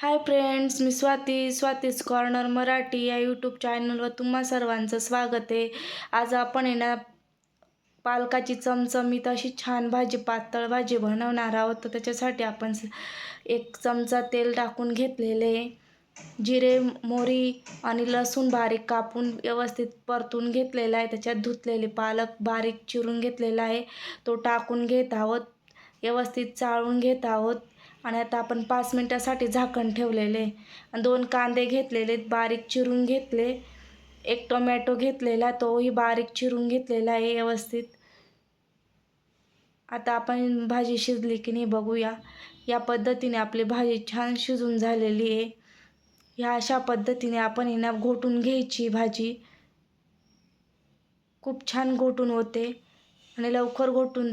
हाय friends मी Swati Swati's corner Marathi या YouTube चॅनलवर तुम्हा सर्वांचं स्वागत आहे. आज आपण आहे ना पालकाची चमचमीत अशी छान भाजी पातळ भाजी बनवणार आहोत. तर त्याच्यासाठी आपण स- एक चमचा तेल टाकून घेतलेले जिरे मोहरी आणि लसूण बारीक कापून व्यवस्थित परतून घेतलेला आहे. त्याच्यात धुतलेले पालक बारीक चिरून घेतलेला आहे. तो टाकून घेत आहोत. व्यवस्थित चाळून घेत आहोत. आणि आता आपण पाच मिनटासाठी झाकण ठेवलेले. आहे. आणि दोन कांदे घेतलेले बारीक चिरून घेतले. एक टोमॅटो घेतलेला तोही बारीक चिरून घेतलेला आहे व्यवस्थित. आता आपण भाजी शिजली की नाही बघूया. या पद्धतीने आपली भाजी छान शिजून झालेली आहे. ह्या अशा पद्धतीने आपण हिना घोटून घ्यायची भाजी. खूप छान घोटून होते आणि लवकर घोटून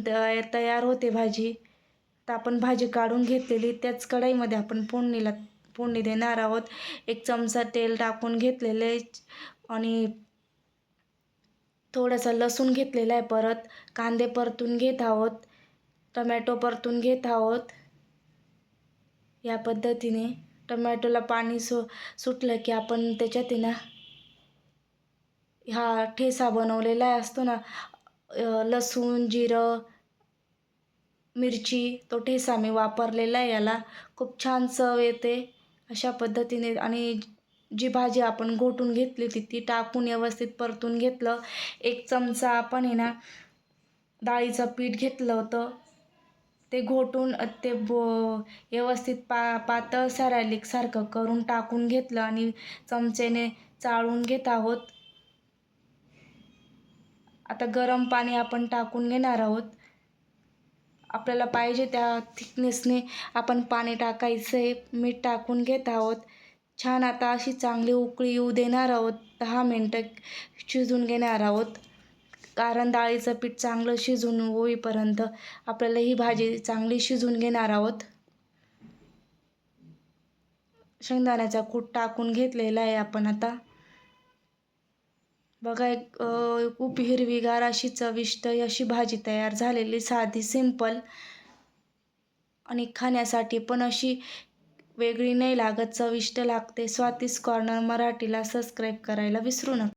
तयार होते भाजी. तर आपण भाजी काढून घेतलेली त्याच कढाईमध्ये आपण फोडणीला फोडणी देणार आहोत. एक चमचा तेल टाकून घेतलेले आणि थोडासा लसूण घेतलेला आहे परत. कांदे परतून घेत आहोत. टमॅटो परतून घेत आहोत. या पद्धतीने टमॅटोला पाणी सु सुटलं की आपण त्याच्यात आहे ना हा ठेसा बनवलेला असतो ना लसूण जिरं मिरची तो ठेसा मी वापरलेला आहे. याला खूप छान चव येते अशा पद्धतीने. आणि जी भाजी आपण घोटून घेतली होती ती टाकून व्यवस्थित परतून घेतलं. एक चमचा आपण आहे ना डाळीचं पीठ घेतलं होतं. ते घोटून ते बो व्यवस्थित पा पातळ सारायलिकसारखं करून टाकून घेतलं आणि चमचेने चाळून घेत आहोत. आता गरम पाणी आपण टाकून घेणार आहोत. आपल्याला पाहिजे त्या थिकनेसने आपण पाणी टाकायचं आहे मीठ टाकून घेत आहोत. छान आता अशी चांगली उकळी येऊ देणार आहोत. दहा मिनटं शिजून घेणार आहोत. कारण डाळीचं पीठ चांगलं शिजून होईपर्यंत आपल्याला ही भाजी चांगली शिजून घेणार आहोत. शेंगदाण्याचा कूट टाकून घेतलेला आहे आपण आता. बघा एक खूप हिरवीगार अशी चविष्ट अशी भाजी तयार झालेली साधी सिंपल आणि खाण्यासाठी पण अशी वेगळी नाही लागत चविष्ट लागते. स्वातीस कॉर्नर मराठीला सबस्क्राईब करायला विसरू नका.